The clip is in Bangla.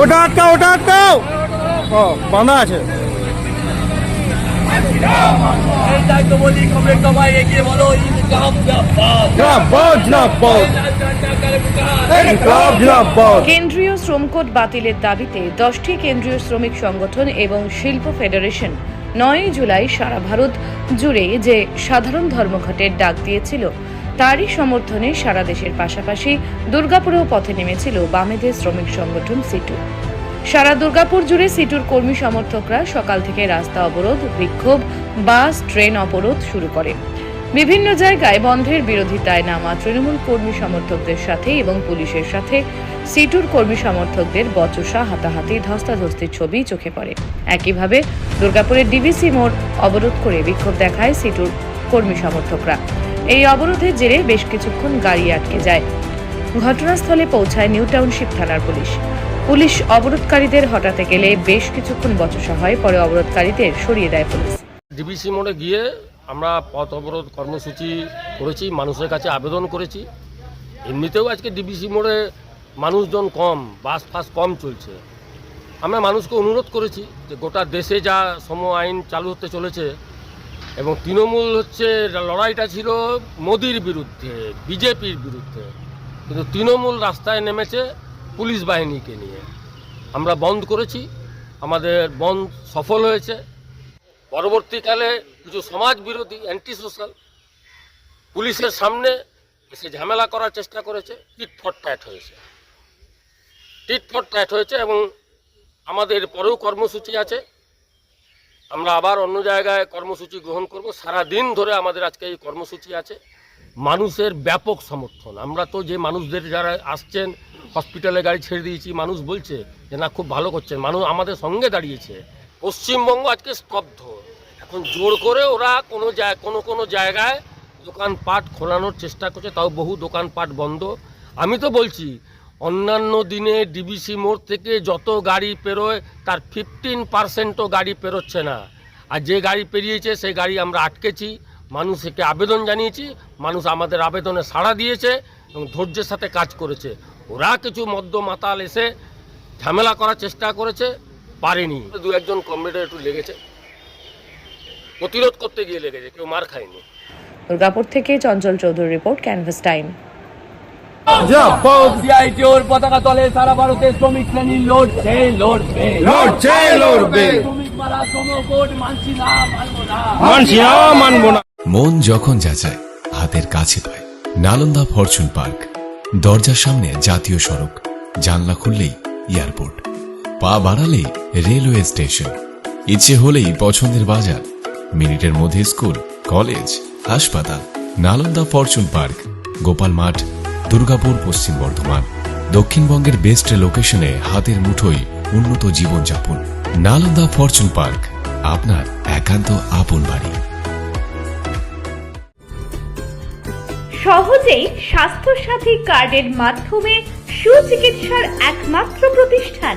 ওটা আটকাও ওটা আটকাও ও বাঁধা আছে কেন্দ্রীয় শ্রম কোড বাতিলের দাবিতে দশটি কেন্দ্রীয় শ্রমিক সংগঠন এবং শিল্প ফেডারেশন নয় জুলাই সারা ভারত জুড়ে যে সাধারণ ধর্মঘটের ডাক দিয়েছিল, তারই সমর্থনে সারা দেশের পাশাপাশি দুর্গাপুরেও পথে নেমেছিল বামেদের শ্রমিক সংগঠন সিটু। সারা দুর্গাপুর জুড়ে সিটুর কর্মী সমর্থকরা সকাল থেকে রাস্তা অবরোধ, বিক্ষোভ, বাস, ট্রেন অবরোধ শুরু করে। বিভিন্ন জায়গায় বন্ধের বিরোধিতায় নামা তৃণমূল কর্মী সমর্থকদের সাথে এবং পুলিশের সাথে। সিটুর কর্মী সমর্থকদের বচসা, হাতাহাতি, ধস্তাধস্তির ছবি চোখে পড়ে। একইভাবে দুর্গাপুরের ডিবিসি মোড় অবরোধ করে বিক্ষোভ দেখায় সিটুর কর্মী সমর্থকরা। এই অবরোধের জেরে বেশ কিছুক্ষণ গাড়ি আটকে যায়। ঘটনাস্থলে পৌঁছায় নিউ টাউনশিপ থানার পুলিশ। পুলিশ অবরোধকারীদের হটাতে গেলে বেশ কিছুক্ষণ বচসা হয়, পরে অবরোধকারীদের সরিয়ে দেয় পুলিশ। ডিবিসি মোড়ে গিয়ে আমরা পথ অবরোধ কর্মসূচি করেছি, মানুষের কাছে আবেদন করেছি। এমনিতেও আজকে ডিবিসি মোড়ে মানুষজন কম, বাস ফাস কম চলছে। আমরা মানুষকে অনুরোধ করেছি যে গোটা দেশে যা সম আইন চালু হতে চলেছে এবং তৃণমূল হচ্ছে, লড়াইটা ছিল মোদির বিরুদ্ধে, বিজেপির বিরুদ্ধে। কিন্তু তৃণমূল রাস্তায় নেমেছে পুলিশ বাহিনীকে নিয়ে। আমরা বন্ধ করেছি, আমাদের বন্ধ সফল হয়েছে। পরবর্তীকালে কিছু সমাজ বিরোধী অ্যান্টি সোশ্যাল পুলিশের সামনে এসে ঝামেলা করার চেষ্টা করেছে টিট ফট ট্যাট হয়েছে। টিট ফট ট্যাট হয়েছে এবং আমাদের পরেও কর্মসূচি আছে। আমরা আবার অন্য জায়গায় কর্মসূচি গ্রহণ করব। সারা দিন ধরে আমাদের আজকে এই কর্মসূচি আছে। মানুষের ব্যাপক সমর্থন। আমরা তো যে মানুষদের যারা আসছেন, হসপিটালে গাড়ি ছেড়ে দিয়েছি, মানুষ বলছে যে, না, খুব ভালো করছেন। মানুষ আমাদের সঙ্গে দাঁড়িয়েছে। পশ্চিমবঙ্গ আজকে স্তব্ধ। এখন জোর করে ওরা কোনো কোনো কোনো জায়গায় দোকানপাট খোলানোর চেষ্টা করছে, তাও বহু দোকানপাট বন্ধ। আমি তো বলছি, অন্যান্য দিনে ডিবিসি মোড় থেকে যত গাড়ি পেরোয়, তার ফিফটিন পার্সেন্টও গাড়ি পেরোচ্ছে না। আর যে গাড়ি পেরিয়েছে, সেই গাড়ি আমরা আটকেছি। মানুষকে আবেদন জানিয়েছি, মানুষ আমাদের আবেদনে সাড়া দিয়েছে এবং ধৈর্যের সাথে কাজ করেছে। ওরা কিছু মদ্য মাতাল এসে ঝামেলা করার চেষ্টা করেছে, পারেনি। দু একজন কমরেডের একটু লেগেছে। প্রতিরোধ করতে গিয়ে লেগেছে কেউ মার খায়নি। দুর্গাপুর থেকে Chanchal Chowdhury report canvas time. সিআইটিওর পতাকা তলে সারা ভারতে শ্রমিক শ্রেণি লড়ছে লড়বে। লড়ছে লড়বে। মন যখন যাচায় হাতের কাছে পায়। নালন্দা ফরচুন পার্ক দরজার সামনে জাতীয় সড়ক জানলা খুললেই এয়ারপোর্ট। পা বাড়ালেই রেলওয়ে স্টেশন। ইচ্ছে হলেই পছন্দের বাজার মিনিটের মধ্যে স্কুল, কলেজ, হাসপাতাল, নালন্দা ফরচুন পার্ক, গোপাল মাঠ, দুর্গাপুর পশ্চিম বর্ধমান, দক্ষিণবঙ্গের বেস্ট লোকেশনে হাতের মুঠোয় উন্নত জীবনযাপন, নালন্দা ফরচুন পার্ক, আপনার একান্ত আপন বাড়ি। সহজেই স্বাস্থ্যসাথী কার্ডের মাধ্যমে সুচিকিৎসার একমাত্র প্রতিষ্ঠান